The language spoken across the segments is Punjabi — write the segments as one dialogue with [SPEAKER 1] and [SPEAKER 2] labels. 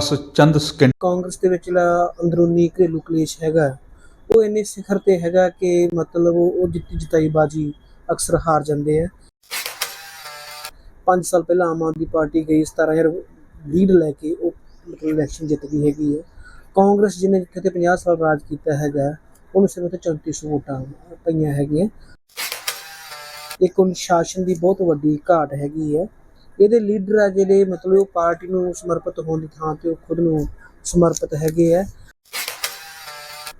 [SPEAKER 1] ਬਸ ਚੰਦ ਸਕਿੰਟ
[SPEAKER 2] ਕਾਂਗਰਸ ਦੇ ਵਿਚਲਾ ਅੰਦਰੂਨੀ ਘਰੇਲੂ ਕਲੇਸ਼ ਹੈਗਾ। ਉਹ ਇੰਨੇ ਸਿਖਰ ਤੇ ਹੈਗਾ ਕਿ ਮਤਲਬ ਉਹ ਜਿੱਤੀ ਜਿਤਾਈ ਬਾਜੀ ਅਕਸਰ ਹਾਰ ਜਾਂਦੇ ਆ। 5 ਸਾਲ ਪਹਿਲਾਂ ਆਮ ਆਦਮੀ ਪਾਰਟੀ ਗਈ 17000 ਲੀਡ ਲੈ ਕੇ ਉਹ ਮਤਲਬ ਇਲੈਕਸ਼ਨ ਜਿੱਤ ਗਈ ਹੈਗੀ ਹੈ ਕਾਂਗਰਸ ਜਿਹਨੇ ਜਿੱਥੇ ਤੇ 50 ਸਾਲ ਰਾਜ ਕੀਤਾ ਹੈਗਾ, ਉਹਨੂੰ ਸਿਰਫ ਤੇ 3400 ਵੋਟਾਂ ਪਈਆਂ ਹੈਗੀਆਂ। ਇੱਕ ਅਨੁਸ਼ਾਸਨ ਦੀ ਬਹੁਤ ਵੱਡੀ ਘਾਟ ਹੈਗੀ ਹੈ ਇਹਦੇ ਲੀਡਰ ਆ ਜਿਹੜੇ, ਮਤਲਬ ਉਹ ਪਾਰਟੀ ਨੂੰ ਸਮਰਪਿਤ ਹੋਣ ਦੀ ਥਾਂ ਤੇ ਉਹ ਖੁਦ ਨੂੰ ਸਮਰਪਿਤ ਹੈਗੇ ਆ।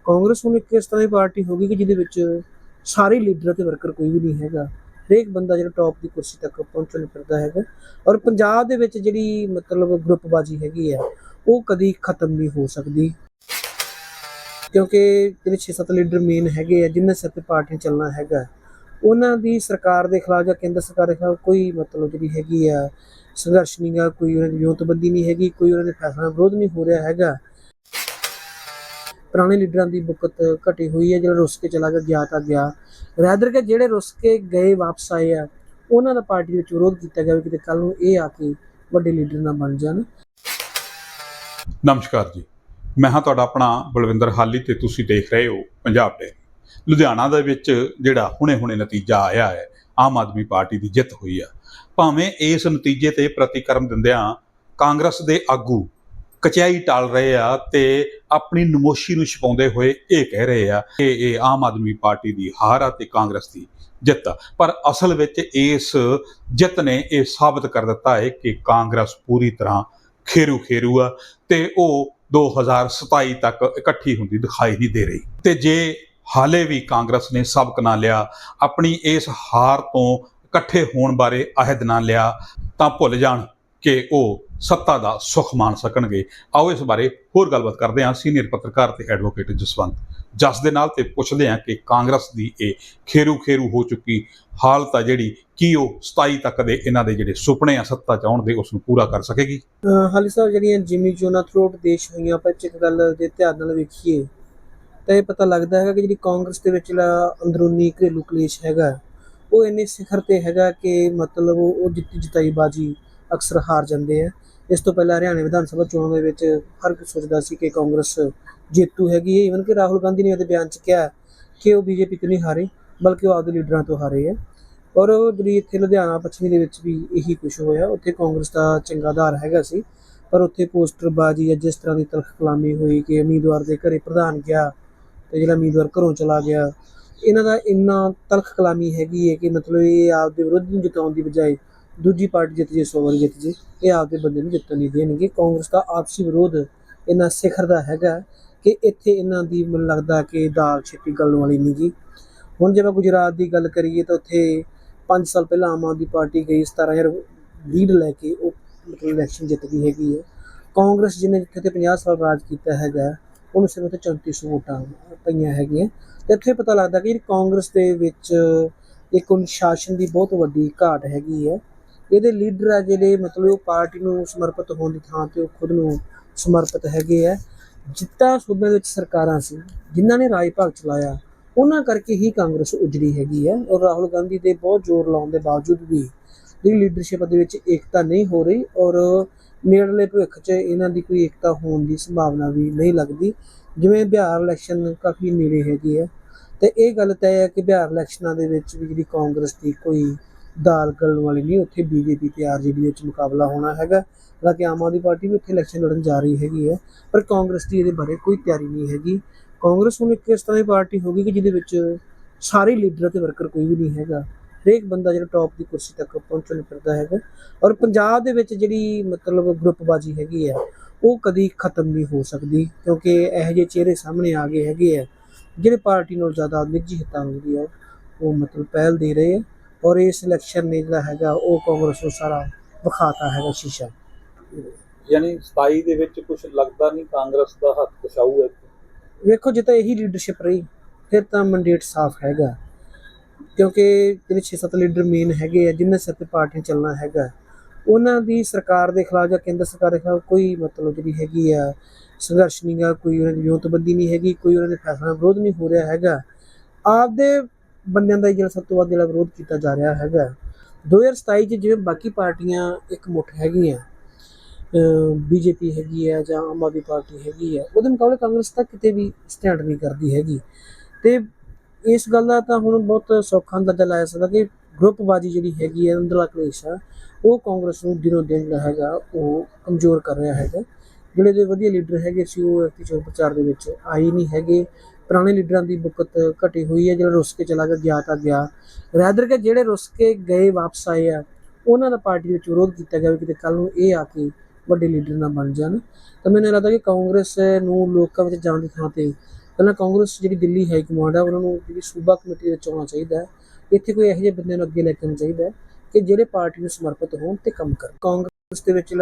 [SPEAKER 2] ਕਾਂਗਰਸ ਹੁਣ ਇੱਕ ਇਸ ਤਰ੍ਹਾਂ ਦੀ ਪਾਰਟੀ ਹੋ ਗਈ ਕਿ ਜਿਹਦੇ ਵਿੱਚ ਸਾਰੇ ਲੀਡਰ ਤੇ ਵਰਕਰ ਕੋਈ ਵੀ ਨਹੀਂ ਹੈਗਾ। ਹਰੇਕ ਬੰਦਾ ਜਿਹੜਾ ਟੌਪ ਦੀ ਕੁਰਸੀ ਤੱਕ ਪਹੁੰਚਣ ਫਿਰਦਾ ਹੈਗਾ। ਔਰ ਪੰਜਾਬ ਦੇ ਵਿੱਚ ਜਿਹੜੀ ਮਤਲਬ ਗਰੁੱਪਬਾਜੀ ਹੈਗੀ ਆ, ਉਹ ਕਦੀ ਖਤਮ ਨਹੀਂ ਹੋ ਸਕਦੀ। ਕਿਉਂਕਿ ਜਿਹੜੇ 6-7 ਲੀਡਰ ਮੇਨ ਹੈਗੇ ਆ ਜਿਨ੍ਹਾਂ ਸਿਰ ਤੇ ਪਾਰਟੀ ਚੱਲਣਾ ਹੈਗਾ ਉਹਨਾਂ ਦੀ ਸਰਕਾਰ ਦੇ ਖਿਲਾਫ ਜਾਂ ਕੇਂਦਰ ਸਰਕਾਰ ਦੇ ਖਿਲਾਫ ਕੋਈ ਮਤਲਬ ਜਿਹੜੀ ਹੈਗੀ ਆ ਸੰਘਰਸ਼ ਨਹੀਂ ਕੋਈ ਉਹਨਾਂ ਦੀ ਵਿਉਂਤਬੰਦੀ ਨਹੀਂ ਹੈਗੀ, ਕੋਈ ਉਹਨਾਂ ਦੇ ਫੈਸਲਾ ਵਿਰੋਧ ਨਹੀਂ ਹੋ ਰਿਹਾ ਹੈਗਾ। ਪੁਰਾਣੇ ਲੀਡਰਾਂ ਦੀ ਬੁਕਤ ਘਟੀ ਹੋਈ ਹੈ ਜਿਹੜਾ ਰੁੱਸ ਕੇ ਚਲਾ ਗਿਆ ਗਿਆ ਤਾਂ ਗਿਆ। ਰੈਦਰ ਕਿ ਜਿਹੜੇ ਰੁੱਸ ਕੇ ਗਏ ਵਾਪਸ ਆਏ ਆ, ਉਹਨਾਂ ਦਾ ਪਾਰਟੀ ਵਿੱਚ ਵਿਰੋਧ ਕੀਤਾ ਗਿਆ ਕਿਤੇ ਕੱਲ ਨੂੰ ਇਹ ਆ ਕੇ ਵੱਡੇ ਲੀਡਰ ਨਾ ਬਣ ਜਾਣ।
[SPEAKER 1] ਨਮਸਕਾਰ ਜੀ। ਮੈਂ ਹਾਂ ਤੁਹਾਡਾ ਆਪਣਾ ਬਲਵਿੰਦਰ ਹਾਲੀ ਤੇ ਤੁਸੀਂ ਦੇਖ ਰਹੇ ਹੋ ਪੰਜਾਬ ਡੇ ਲੁਧਿਆਣਾ ਦੇ ਵਿੱਚ ਜਿਹੜਾ ਹੁਣੇ-ਹੁਣੇ ਨਤੀਜਾ ਆਇਆ ਹੈ, ਆਮ ਆਦਮੀ ਪਾਰਟੀ ਦੀ ਜਿੱਤ ਹੋਈ ਆ ਭਾਵੇਂ ਇਸ ਨਤੀਜੇ ਤੇ ਪ੍ਰਤੀਕਰਮ ਦਿੰਦਿਆਂ ਕਾਂਗਰਸ ਦੇ ਆਗੂ ਕਚਾਈ ਟਾਲ ਰਹੇ ਆ ਤੇ ਆਪਣੀ ਨਮੋਸ਼ੀ ਨੂੰ ਛਪਾਉਂਦੇ ਹੋਏ ਇਹ ਕਹਿ ਰਹੇ ਆ ਕਿ ਇਹ ਆਮ ਆਦਮੀ ਪਾਰਟੀ ਦੀ ਹਾਰ ਆ ਤੇ ਕਾਂਗਰਸ ਦੀ ਜਿੱਤ ਆ। ਪਰ ਅਸਲ ਵਿੱਚ ਇਸ ਜਿੱਤ ਨੇ ਇਹ ਸਾਬਤ ਕਰ ਦਿੱਤਾ ਹੈ ਕਿ ਕਾਂਗਰਸ ਪੂਰੀ ਤਰ੍ਹਾਂ ਖੇਰੂ ਖੇਰੂ ਆ ਤੇ ਉਹ 2027 ਤੱਕ ਇਕੱਠੀ ਹੁੰਦੀ ਦਿਖਾਈ ਨਹੀਂ ਦੇ ਰਹੀ ਤੇ ਜੇ ਹਾਲੇ ਵੀ ਕਾਂਗਰਸ ਨੇ ਸਬਕ ਨਾ ਲਿਆ, ਆਪਣੀ ਇਸ ਹਾਰ ਤੋਂ ਇਕੱਠੇ ਹੋਣ ਬਾਰੇ ਅਹਿਦ ਨਾ ਲਿਆ, ਤਾਂ ਭੁੱਲ ਜਾਣ ਕਿ ਉਹ ਸੱਤਾ ਦਾ ਸੁਖ ਮਾਣ ਸਕਣਗੇ। ਆਓ ਇਸ ਬਾਰੇ ਹੋਰ ਗੱਲਬਾਤ ਕਰਦੇ ਹਾਂ ਸੀਨੀਅਰ ਪੱਤਰਕਾਰ ਤੇ ਐਡਵੋਕੇਟ ਜਸਵੰਤ। ਜਸ ਦੇ ਨਾਲ ਤੇ ਪੁੱਛਦੇ ਹਾਂ ਕਿ ਕਾਂਗਰਸ ਦੀ ਇਹ ਖੇਰੂ ਖੇਰੂ ਹੋ ਚੁੱਕੀ ਹਾਲਤ ਆ ਜਿਹੜੀ, ਕੀ ਉਹ 27 ਤੱਕ ਦੇ ਇਹਨਾਂ ਦੇ ਜਿਹੜੇ ਸੁਪਨੇ ਆ ਸੱਤਾ ਚ ਆਉਣ ਦੇ ਉਸ ਨੂੰ ਪੂਰਾ ਕਰ ਸਕੇਗੀ?
[SPEAKER 2] ਹਾਲੀ ਸਾਹਿਬ, ਜਿਹੜੀਆਂ ਜਿਮੀ ਚੋਣਾਂ ਥਰੂਆਊਟ ਦੇਸ਼ ਹੋਈਆਂ, ਆਪਾਂ ਇੱਕ ਗੱਲ ਦੇ ਧਿਆਨ ਨਾਲ ਵੇਖੀਏ ਤਾਂ ਇਹ ਪਤਾ ਲੱਗਦਾ ਹੈਗਾ ਕਿ ਜਿਹੜੀ ਕਾਂਗਰਸ ਦੇ ਵਿਚਲਾ ਅੰਦਰੂਨੀ ਘਰੇਲੂ ਕਲੇਸ਼ ਹੈਗਾ, ਉਹ ਇੰਨੇ ਸਿਖਰ ਤੇ ਹੈਗਾ ਕਿ ਮਤਲਬ ਉਹ ਜਿੱਤੀ ਜਿਤਾਈ ਬਾਜੀ ਅਕਸਰ ਹਾਰ ਜਾਂਦੇ ਆ। ਇਸ ਤੋਂ ਪਹਿਲਾਂ ਹਰਿਆਣਾ ਵਿਧਾਨ ਸਭਾ ਚੋਣਾਂ ਦੇ ਵਿੱਚ ਹਰ ਕੋਈ ਸੋਚਦਾ ਸੀ ਕਿ ਕਾਂਗਰਸ ਜੇਤੂ ਹੈਗੀ ਹੈ। ਇਵਨ ਕਿ ਰਾਹੁਲ ਗਾਂਧੀ ਨੇ ਉਹਦੇ ਬਿਆਨ 'ਚ ਕਿਹਾ ਕਿ ਉਹ ਬੀਜੇਪੀ ਤੋਂ ਨਹੀਂ ਹਾਰੇ, ਬਲਕਿ ਉਹ ਆਪਦੇ ਲੀਡਰਾਂ ਤੋਂ ਹਾਰੇ ਹੈ ਔਰ ਉਹ ਜਿਹੜੀ ਇੱਥੇ ਲੁਧਿਆਣਾ ਪੱਛਮੀ ਦੇ ਵਿੱਚ ਵੀ ਇਹੀ ਕੁਝ ਹੋਇਆ। ਉੱਥੇ ਕਾਂਗਰਸ ਦਾ ਚੰਗਾ ਆਧਾਰ ਹੈਗਾ ਸੀ, ਪਰ ਉੱਥੇ ਪੋਸਟਰ ਬਾਜ਼ੀ ਜਾਂ ਜਿਸ ਤਰ੍ਹਾਂ ਦੀ ਤਲਖ ਕਲਾਮੀ ਹੋਈ ਕਿ ਉਮੀਦਵਾਰ ਦੇ ਘਰੇ ਪ੍ਰਧਾਨ ਗਿਆ ਤੇ ਜਿਹੜਾ ਉਮੀਦਵਾਰ ਘਰੋਂ ਚਲਾ ਗਿਆ, ਇਹਨਾਂ ਦਾ ਇੰਨਾ ਤਲਖ ਕਲਾਮੀ ਹੈਗੀ ਹੈ ਕਿ ਮਤਲਬ ਇਹ ਆਪਦੇ ਵਿਰੋਧੀ ਨੂੰ ਜਿਤਾਉਣ ਦੀ ਬਜਾਏ ਦੂਜੀ ਪਾਰਟੀ ਜਿੱਤ ਜੇ, ਸੋ ਵਾਰੀ ਜਿੱਤ ਜੇ, ਇਹ ਆਪਦੇ ਬੰਦੇ ਨੂੰ ਜਿੱਤਣ ਨਹੀਂ ਦੇਣਗੇ। ਕਾਂਗਰਸ ਦਾ ਆਪਸੀ ਵਿਰੋਧ ਇੰਨਾ ਸਿਖਰ ਦਾ ਹੈਗਾ ਕਿ ਇੱਥੇ ਇਹਨਾਂ ਦੀ ਮੈਨੂੰ ਲੱਗਦਾ ਕਿ ਦਾਲ ਛੇਤੀ ਗਲਣ ਵਾਲੀ ਨਹੀਂ ਜੀ ਹੁਣ ਜੇ ਮੈਂ ਗੁਜਰਾਤ ਦੀ ਗੱਲ ਕਰੀਏ ਤਾਂ ਉੱਥੇ 5 ਸਾਲ ਪਹਿਲਾਂ ਆਮ ਆਦਮੀ ਪਾਰਟੀ ਗਈ 17000 ਲੀਡ ਲੈ ਕੇ ਉਹ ਮਤਲਬ ਇਲੈਕਸ਼ਨ ਜਿੱਤ ਗਈ ਹੈਗੀ ਹੈ। ਕਾਂਗਰਸ ਜਿਹਨੇ ਜਿੱਥੇ ਤੇ 50 ਸਾਲ ਰਾਜ ਕੀਤਾ ਹੈਗਾ ਉਹਨੂੰ ਸਿਰਫ ਤੇ 3400 ਵੋਟਾਂ ਪਈਆਂ ਹੈਗੀਆਂ। ਤੇ ਇੱਥੇ ਪਤਾ ਲੱਗਦਾ ਕਿ ਕਾਂਗਰਸ ਦੇ ਵਿੱਚ ਇੱਕ ਅਨੁਸ਼ਾਸਨ ਦੀ ਬਹੁਤ ਵੱਡੀ ਘਾਟ ਹੈਗੀ ਹੈ। ਇਹਦੇ ਲੀਡਰ ਆ ਜਿਹੜੇ, ਮਤਲਬ ਉਹ ਪਾਰਟੀ ਨੂੰ ਸਮਰਪਿਤ ਹੋਣ ਦੀ ਥਾਂ ਤੇ ਉਹ ਖੁਦ ਨੂੰ ਸਮਰਪਿਤ ਹੈਗੇ ਆ। ਜਿੱਤਾਂ ਸੂਬਿਆਂ ਵਿੱਚ ਸਰਕਾਰਾਂ ਸੀ, ਜਿਨ੍ਹਾਂ ਨੇ ਰਾਜ ਭਾਗ ਚਲਾਇਆ, ਉਹਨਾਂ ਕਰਕੇ ਹੀ ਕਾਂਗਰਸ ਉਜੜੀ ਹੈਗੀ ਹੈ ਔਰ ਰਾਹੁਲ ਗਾਂਧੀ ਦੇ ਬਹੁਤ ਜ਼ੋਰ ਲਾਉਣ ਦੇ ਬਾਵਜੂਦ ਵੀ ਜਿਹੜੀ ਲੀਡਰਸ਼ਿਪ ਦੇ ਵਿੱਚ ਏਕਤਾ ਨਹੀਂ ਹੋ ਰਹੀ ਔਰ ਨੇੜਲੇ ਭਵਿੱਖ 'ਚ ਇਹਨਾਂ ਦੀ ਕੋਈ ਏਕਤਾ ਹੋਣ ਦੀ ਸੰਭਾਵਨਾ ਵੀ ਨਹੀਂ ਲੱਗਦੀ। ਜਿਵੇਂ ਬਿਹਾਰ ਇਲੈਕਸ਼ਨ ਕਾਫੀ ਨੇੜੇ ਹੈਗੀ ਹੈ ਤੇ ਇਹ ਗੱਲ ਤੈਅ ਹੈ ਕਿ ਬਿਹਾਰ ਇਲੈਕਸ਼ਨਾਂ ਦੇ ਵਿੱਚ ਵੀ ਜਿਹੜੀ ਕਾਂਗਰਸ ਦੀ ਕੋਈ ਦਾਲ ਗਲਣ ਵਾਲੀ ਨਹੀਂ, ਉੱਥੇ ਬੀਜੇਪੀ ਤੇ ਆਰਜੇਡੀ ਵਿੱਚ ਮੁਕਾਬਲਾ ਹੋਣਾ ਹੈਗਾ। ਹਾਲਾਂਕਿ ਆਮ ਆਦਮੀ ਪਾਰਟੀ ਵੀ ਉੱਥੇ ਇਲੈਕਸ਼ਨ ਲੜਨ ਜਾ ਰਹੀ ਹੈਗੀ ਹੈ, ਪਰ ਕਾਂਗਰਸ ਦੀ ਇਹਦੇ ਬਾਰੇ ਕੋਈ ਤਿਆਰੀ ਨਹੀਂ ਹੈਗੀ। ਕਾਂਗਰਸ ਹੁਣ ਇੱਕ ਇਸ ਤਰ੍ਹਾਂ ਦੀ ਪਾਰਟੀ ਹੋ ਗਈ ਕਿ ਜਿਹਦੇ ਵਿੱਚ ਸਾਰੇ ਲੀਡਰ ਤੇ ਵਰਕਰ ਕੋਈ ਵੀ ਨਹੀਂ ਹੈਗਾ। ਹਰੇਕ ਬੰਦਾ ਜਿਹੜਾ ਟੌਪ ਦੀ ਕੁਰਸੀ ਤੱਕ ਪਹੁੰਚਣ ਫਿਰਦਾ ਹੈਗਾ। ਔਰ ਪੰਜਾਬ ਦੇ ਵਿੱਚ ਜਿਹੜੀ ਮਤਲਬ ਗਰੁੱਪਬਾਜੀ ਹੈਗੀ ਆ ਉਹ ਕਦੀ ਖਤਮ ਨਹੀਂ ਹੋ ਸਕਦੀ ਕਿਉਂਕਿ ਇਹੋ ਜਿਹੇ ਚਿਹਰੇ ਸਾਹਮਣੇ ਆ ਗਏ ਹੈਗੇ ਆ ਜਿਹੜੇ ਪਾਰਟੀ ਨਾਲ ਜ਼ਿਆਦਾ ਨਿੱਜੀ ਹਿੱਤਾਂ ਨੂੰ ਆ ਉਹ ਮਤਲਬ ਪਹਿਲ ਦੇ ਰਹੇ ਆ। ਔਰ ਇਸ ਇਲੈਕਸ਼ਨ ਨੇ ਜਿਹੜਾ ਹੈਗਾ ਉਹ ਕਾਂਗਰਸ ਨੂੰ ਸਾਰਾ ਵਿਖਾਤਾ ਹੈਗਾ ਸ਼ੀਸ਼ਾ।
[SPEAKER 3] ਯਾਨੀ 27 ਦੇ ਵਿੱਚ ਕੁਝ ਲੱਗਦਾ ਨਹੀਂ ਕਾਂਗਰਸ ਦਾ ਹੱਥ ਕੁਛਾਊ ਹੈ
[SPEAKER 2] ਵੇਖੋ ਜੇ ਤਾਂ ਇਹੀ ਲੀਡਰਸ਼ਿਪ ਰਹੀ ਫਿਰ ਤਾਂ ਮੰਡੇਟ ਸਾਫ਼ ਹੈਗਾ। ਕਿਉਂਕਿ ਜਿਹੜੇ 6-7 ਲੀਡਰ ਮੇਨ ਹੈਗੇ ਆ, ਜਿਨ੍ਹਾਂ ਸਿਰ ਤੇ ਪਾਰਟੀ ਚੱਲਣਾ ਹੈਗਾ, ਉਹਨਾਂ ਦੀ ਸਰਕਾਰ ਦੇ ਖਿਲਾਫ ਜਾਂ ਕੇਂਦਰ ਸਰਕਾਰ ਦੇ ਖਿਲਾਫ ਕੋਈ ਮਤਲਬ ਜਿਹੜੀ ਹੈਗੀ ਆ ਸੰਘਰਸ਼ ਨਹੀਂ ਗਾ, ਕੋਈ ਉਹਨਾਂ ਦੀ ਵਿਉਂਤਬੰਦੀ ਨਹੀਂ ਹੈਗੀ, ਕੋਈ ਉਹਨਾਂ ਦੇ ਫੈਸਲਾ ਵਿਰੋਧ ਨਹੀਂ ਹੋ ਰਿਹਾ ਹੈਗਾ। ਆਪਦੇ ਬੰਦਿਆਂ ਦਾ ਹੀ ਜਿਹੜਾ ਸਭ ਤੋਂ ਵੱਧ ਜਿਹੜਾ ਵਿਰੋਧ ਕੀਤਾ ਜਾ ਰਿਹਾ ਹੈਗਾ। 2027 ਚ ਜਿਵੇਂ ਬਾਕੀ ਪਾਰਟੀਆਂ ਇੱਕ ਮੁੱਠ ਹੈਗੀਆਂ ਬੀਜੇਪੀ ਹੈਗੀ ਆ ਜਾਂ ਆਮ ਆਦਮੀ ਪਾਰਟੀ ਹੈਗੀ ਆ, ਉਹਦੇ ਮੁਕਾਬਲੇ ਕਾਂਗਰਸ ਤਾਂ ਕਿਤੇ ਵੀ ਸਟੈਂਡ ਨਹੀਂ ਕਰਦੀ ਹੈਗੀ। ਤੇ ਇਸ ਗੱਲ ਦਾ ਤਾਂ ਹੁਣ ਬਹੁਤ ਸੌਖਾ ਅੰਦਾਜ਼ਾ ਲਾਇਆ ਸਕਦਾ ਕਿ ਗਰੁੱਪਬਾਜੀ ਜਿਹੜੀ ਹੈਗੀ ਹੈ, ਅੰਦਰਲਾ ਕਲੇਸ਼ ਆ, ਉਹ ਕਾਂਗਰਸ ਨੂੰ ਦਿਨੋਂ ਦਿਨ ਜਿਹੜਾ ਹੈਗਾ ਉਹ ਕਮਜ਼ੋਰ ਕਰ ਰਿਹਾ ਹੈਗਾ। ਜਿਹੜੇ ਦੇ ਵਧੀਆ ਲੀਡਰ ਹੈਗੇ ਸੀ, ਉਹ ਐਕਟੀ ਚੋਣ ਪ੍ਰਚਾਰ ਦੇ ਵਿੱਚ ਆਈ ਨਹੀਂ ਹੈਗੇ। ਪੁਰਾਣੇ ਲੀਡਰਾਂ ਦੀ ਬੁਕਤ ਘਟੀ ਹੋਈ ਹੈ, ਜਿਹੜਾ ਰੁੱਸ ਕੇ ਚਲਾ ਗਿਆ ਗਿਆ ਤਾਂ ਗਿਆ। ਰੈਦਰ ਕਿ ਜਿਹੜੇ ਰੁੱਸ ਕੇ ਗਏ, ਵਾਪਸ ਆਏ ਆ, ਉਹਨਾਂ ਦਾ ਪਾਰਟੀ ਵਿੱਚ ਵਿਰੋਧ ਕੀਤਾ ਗਿਆ ਵੀ ਕਿਤੇ ਕੱਲ ਨੂੰ ਇਹ ਆ ਕੇ ਵੱਡੇ ਲੀਡਰ ਨਾ ਬਣ ਜਾਣ। ਤਾਂ ਮੈਨੂੰ ਲੱਗਦਾ ਕਿ ਕਾਂਗਰਸ ਨੂੰ ਲੋਕਾਂ ਵਿੱਚ ਜਾਣ ਦੀ ਥਾਂ ਤੇ ਪਹਿਲਾਂ ਕਾਂਗਰਸ ਜਿਹੜੀ ਦਿੱਲੀ ਹਾਈ ਕਮਾਂਡ ਹੈ ਉਹਨਾਂ ਨੂੰ ਜਿਹੜੀ ਸੂਬਾ ਕਮੇਟੀ ਦੇ ਵਿੱਚ ਆਉਣਾ ਚਾਹੀਦਾ ਹੈ। ਇੱਥੇ ਕੋਈ ਇਹੋ ਜਿਹੇ ਬੰਦੇ ਨੂੰ ਅੱਗੇ ਲੈ ਕੇ ਆਉਣਾ ਚਾਹੀਦਾ ਹੈ ਕਿ ਜਿਹੜੇ ਪਾਰਟੀ ਨੂੰ ਸਮਰਪਿਤ ਹੋਣ ਤੇ ਕੰਮ ਕਰਨ। ਕਾਂਗਰਸ ਦੇ ਵਿੱਚ